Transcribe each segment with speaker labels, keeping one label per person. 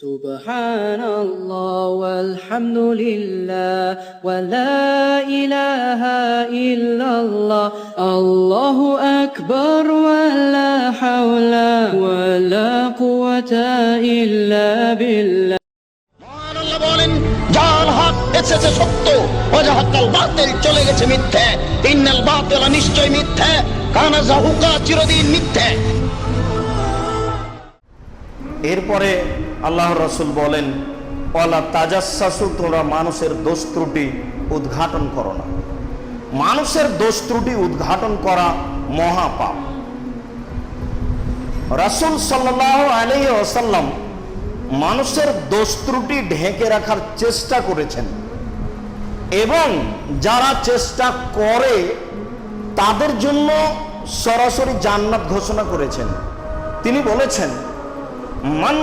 Speaker 1: سبحان الله والحمد لله ولا إله إلا الله الله أكبر ولا حول ولا قوة إلا بالله
Speaker 2: মহান আল্লাহ বলেন যার হক এসেছে সত্য অজাহাক্কাল বাতিল চলে গেছে মিথ্যে ইন্নাল বাতিল নিশ্চয় মিথ্যে কানা জাহুকা চিরদিন মিথ্যে
Speaker 3: এরপরে আল্লাহ রসুল বলেন, ওয়ালা তাজাসু তোমরা মানুষের দোষ ত্রুটি উদ্ঘাটন করো না। মানুষের দোষ ত্রুটি উদ্ঘাটন করা মহাপাপ রাসুল সাল্লাহ আলহি আসাল্লাম মানুষের দোষ ত্রুটি ঢেকে রাখার চেষ্টা করেছেন এবং যারা চেষ্টা করে, তাদের জন্য সরাসরি জান্নাত ঘোষণা করেছেন। তিনি বলেছেন মান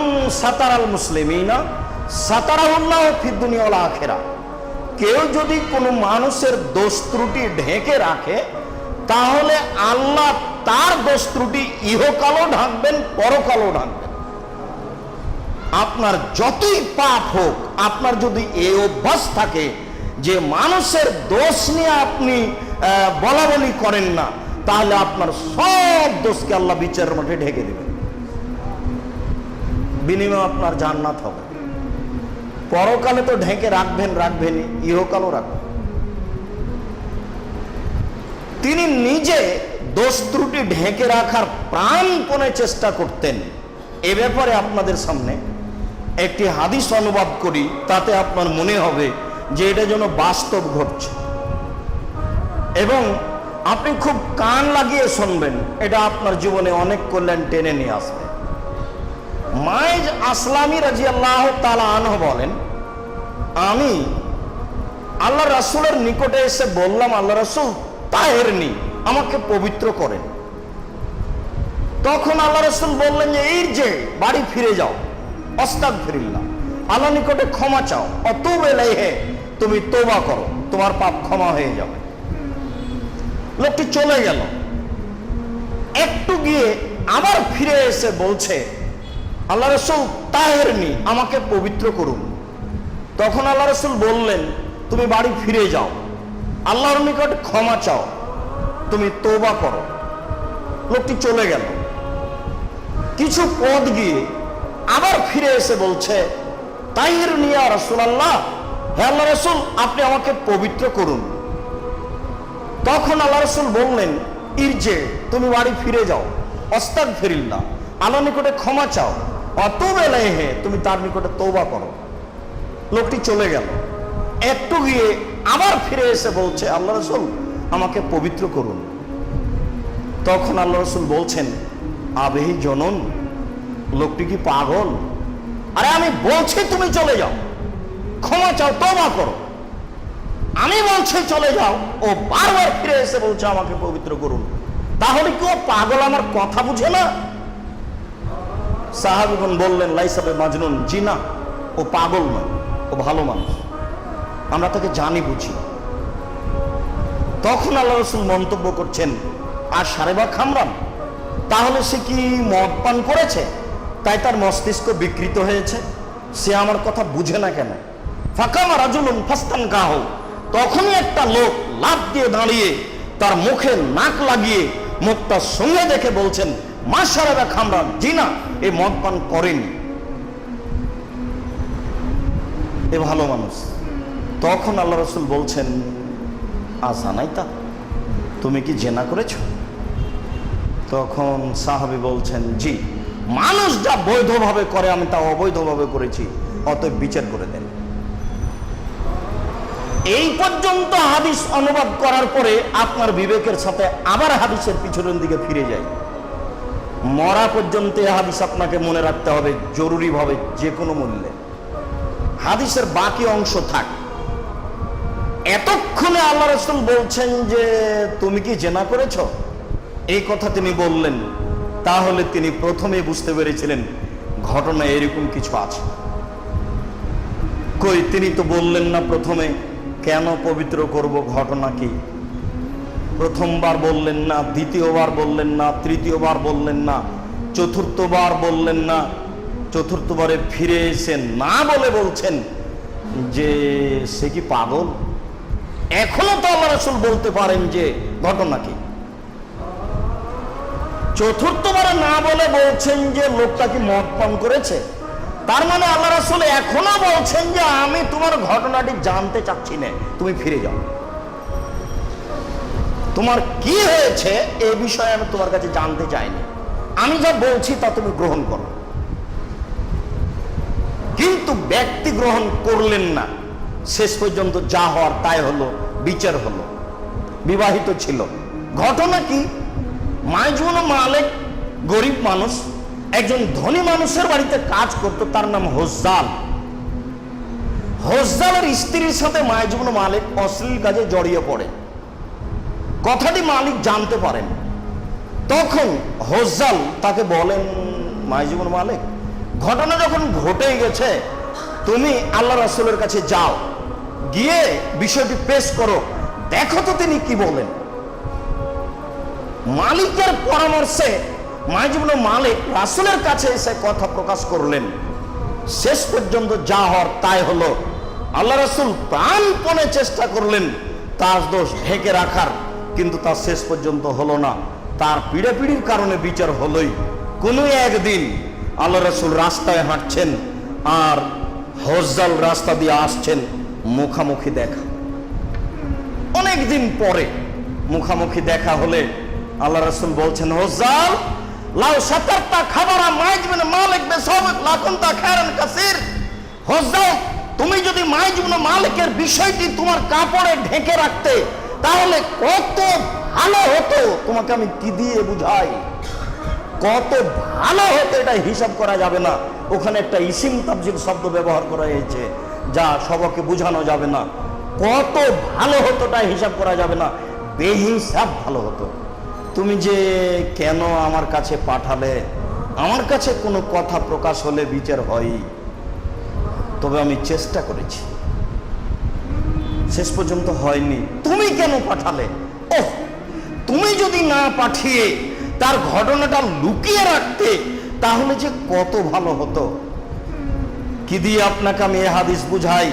Speaker 3: কেউ যদি কোনো মানুষের দোষ ত্রুটি ঢেকে রাখে, তাহলে আল্লাহ তার দোষ ত্রুটি ইহকালও ঢাকবেন, পরকালও ঢাকবেন। আপনার যতই পাপ হোক, আপনার যদি এ অভ্যাস থাকে যে মানুষের দোষ নিয়ে আপনি বলা বলি করেন না, তাহলে আপনার সব দোষকে আল্লাহ বিচারের মাঠে ঢেকে দেবেন। বিনিময়ে আপনার জান্নাত হবে। পরকালে তো ঢেকে রাখবেন রাখবেনই ইহকালও রাখবেন। তিনি নিজে দোষ ত্রুটি ঢেকে রাখার প্রাণপণে চেষ্টা করতেন। এ ব্যাপারে আপনাদের সামনে একটি হাদিস অনুবাদ করি, তাতে আপনার মনে হবে যে এটা যেন বাস্তব ঘটছে। এবং আপনি খুব কান লাগিয়ে শুনবেন, এটা আপনার জীবনে অনেক কল্যাণ টেনে নিয়ে আসবে। মায়েজ আসলামী রাজি আল্লাহ তালা আনহ বলেন, আমি আল্লাহ রাসুলের নিকটে এসে বললাম, আল্লাহ রাসুল তাহের নি আমাকে পবিত্র করেন। তখন আল্লাহ রসুল বললেন যে, এই যে, বাড়ি ফিরে যাও অস্তাক ফিরিল্লা আল্লাহ নিকটে ক্ষমা চাও অত বেলাই হে তুমি তোবা করো, তোমার পাপ ক্ষমা হয়ে যাবে। লোকটি চলে গেল। একটু গিয়ে আবার ফিরে এসে বলছে আল্লাহ রসুল তাহের নি, আমাকে পবিত্র করুন। তখন আল্লাহ রসুল বললেন, তুমি বাড়ি ফিরে যাও। আল্লাহর নিকট ক্ষমা চাও। তুমি তোবা করো। লোকটি চলে গেল। কিছু পথ গিয়ে আবার ফিরে এসে বলছে তাইর নিয়া রসুল আল্লাহ হে আল্লাহ রসুল, আপনি আমাকে পবিত্র করুন। তখন আল্লাহ রসুল বললেন, ইরজে, তুমি বাড়ি ফিরে যাও। অস্তাক ফিরিল্লা আল্লাহ নিকটে ক্ষমা চাও। অত হে, তুমি তার নিকটে তোবা করো। লোকটি চলে গেল। একটু গিয়ে আবার ফিরে এসে বলছে, আল্লাহ রসুল, আমাকে পবিত্র করুন। তখন আল্লাহ রসুল বলছেন আবেহি জনন, লোকটি কি পাগল? আরে আমি বলছি তুমি চলে যাও। ক্ষমা চাও তবা করো। আমি বলছি চলে যাও। ও বারবার ফিরে এসে বলছে, আমাকে পবিত্র করুন। তাহলে কি ও পাগল আমার কথা বুঝে না? সাহাবিগণ বললেন লাইসাবে মাজনুন, জি না, ও পাগল নয়, ও ভালো মানুষ। আমরা তাকে জানি, বুঝি। তখন আল্লাহ রসুল মন্তব্য করছেন, আর সারে বা খামরাম তাহলে সে কি মদ পান করেছে? তাই তার মস্তিষ্ক বিকৃত হয়েছে, সে আমার কথা বুঝে না কেন? ফাঁকামা রাজুলুন ফাস্তান কাহ তখনই একটা লোক লাভ দিয়ে দাঁড়িয়ে তার মুখে নাক লাগিয়ে মুখটা সঙ্গে দেখে বলছেন মা সারাবা খামরান মদ পান করেনি। এ ভালো মানুষ। তখন আল্লাহ রসুল বলছেন তুমি কি জেনা করেছ? তখন সাহাবি বলছেন, জি, মানুষ যা বৈধভাবে করে, আমি তা অবৈধভাবে করেছি, অতএব বিচার করে দেন। এই পর্যন্ত হাদিস অনুবাদ করার পরে আপনার বিবেকের সাথে আবার হাদিসের পিছনের দিকে ফিরে যাই। মরা পর্যন্ত এই হাদিস আপনাকে মনে রাখতে হবে, জরুরিভাবে যে কোনো মূল্যে। হাদিসের বাকি অংশ থাক। এতক্ষণে আল্লাহ রসুল বলছেন যে, তুমি কি জেনা করেছ? এই কথা তিনি বললেন। তাহলে তিনি প্রথমে বুঝতে পেরেছিলেন, ঘটনা এরকম কিছু আছে। কই, তিনি তো বললেন না প্রথমে, কেন পবিত্র করব, ঘটনা কি? প্রথমবার বললেন না, দ্বিতীয়বার বললেন না, তৃতীয়বার বললেন না, চতুর্থবার বললেন না, চতুর্থবারে ফিরে এসে না বলে বলছেন যে, সে কি পাগল? এখনও তো আল্লাহ রসুল বলতে পারেন যে, ঘটনা কি? চতুর্থবারে না বলে বলছেন যে, লোকটা কি মদ পান করেছে? তার মানে আল্লাহ রসুল এখনও বলছেন যে, আমি তোমার ঘটনাটি জানতে চাচ্ছি না, তুমি ফিরে যাও। তোমার কি হয়েছে এ বিষয়ে আমি তোমার কাছে জানতে চাইনি। আমি যা বলছি তা তুমি গ্রহণ করো। কিন্তু ব্যক্তি গ্রহণ করলেন না। শেষ পর্যন্ত যা হওয়ার তাই হলো, বিচার হলো, বিবাহিত ছিল। ঘটনা কি? মাইজুন মালিক গরিব মানুষ, একজন ধনী মানুষের বাড়িতে কাজ করতো, তার নাম হোজ্জাল। হোজ্জালের স্ত্রীর সাথে মাইজুন মালিক অশ্লীল কাজে জড়িয়ে পড়ে। কথাটি মালিক জানতে পারেন। তখন হোজ্জাল তাকে বলেন মাইজুবুর মালিক, ঘটনা যখন ঘটে গেছে, তুমি আল্লাহ রাসুলের কাছে যাও, গিয়ে বিষয়টি পেশ করো, দেখো তো তিনি কি বলেন। মালিকের পরামর্শে মাইজুবুল মালিক রাসুলের কাছে এসে কথা প্রকাশ করলেন। শেষ পর্যন্ত যা হওয়ার তাই হলো। আল্লাহ রাসুল প্রাণপণে চেষ্টা করলেন, তার দোষ ঢেকে রাখার। কিন্তু তা শেষ পর্যন্ত হলো না। তার পিড়াপিড়ির কারণে বিচার হলোই। কোনো একদিন আল্লাহ রাসুল রাস্তায় হাঁটছেন আর হজ্জাল রাস্তা দিয়ে আসছেন মুখামুখি দেখা। অনেকদিন পরে মুখামুখি দেখা হলে আল্লাহ রাসুল বলছেন, হজ্জাল, লাউ সাতারটা খাবারা মাইজবেন মালিক বেসবক লাকুনতা খায়রান কাসির। হজ্জাল, তুমি যদি মাইজবেন মালিকের বিষয়টি তোমার কাপড়ে ঢেকে রাখতে তাহলে কত ভালো হতো? তোমাকে আমি কি দিয়ে বুঝাই? কত ভালো হতো এটা হিসাব করা যাবে না। ওখানে একটা ইসিম তাবজিল শব্দ ব্যবহার করা হয়েছে, যা সবকে বোঝানো যাবে না। কত ভালো হতো এটা হিসাব করা যাবে না। বেহিসাব ভালো হতো। তুমি যে কেন আমার কাছে পাঠালে? আমার কাছে কোনো কথা প্রকাশ হলে বিচার হয়। তবে আমি চেষ্টা করেছি। শেষ পর্যন্ত হয়নি। তুমি কেন পাঠালে? ওহ, তুমি যদি না পাঠিয়ে তার ঘটনাটা লুকিয়ে রাখতে, তাহলে যে কত ভালো হতো। কি দিয়ে আপনাকে আমি এ হাদিস বুঝাই?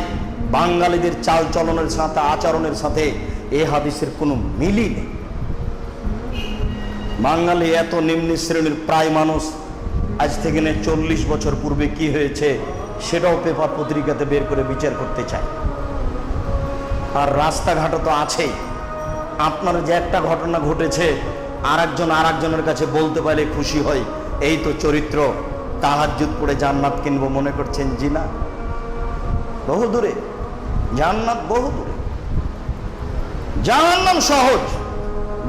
Speaker 3: বাঙালিদের চাল চলনের সাথে, আচরণের সাথে এ হাদিসের কোনো মিলই নেই। বাঙালি এত নিম্ন শ্রেণির প্রায় মানুষ, আজ থেকে নিয়ে চল্লিশ বছর পূর্বে কি হয়েছে, সেটাও পেপার পত্রিকাতে বের করে বিচার করতে চায়। আর রাস্তাঘাটও তো আছেই। আপনার যে একটা ঘটনা ঘটেছে আর একজন আর একজনের কাছে বলতে পারলে খুশি হয় এই তো চরিত্র তাহাজুত পড়ে জান্নাত কিনবো মনে করছেন জিনা? বহু দূরে, জান্নাত বহু দূরে। জান্নাম সহজ,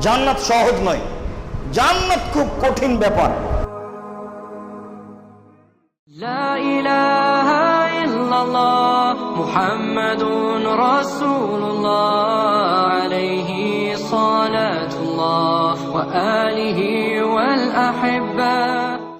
Speaker 3: জান্নাত সহজ নয়, জান্নাত খুব কঠিন ব্যাপার।
Speaker 1: লা ইলাহা ইল্লাল্লাহ। محمد رسول الله عليه صلاة الله وآله والأحبة.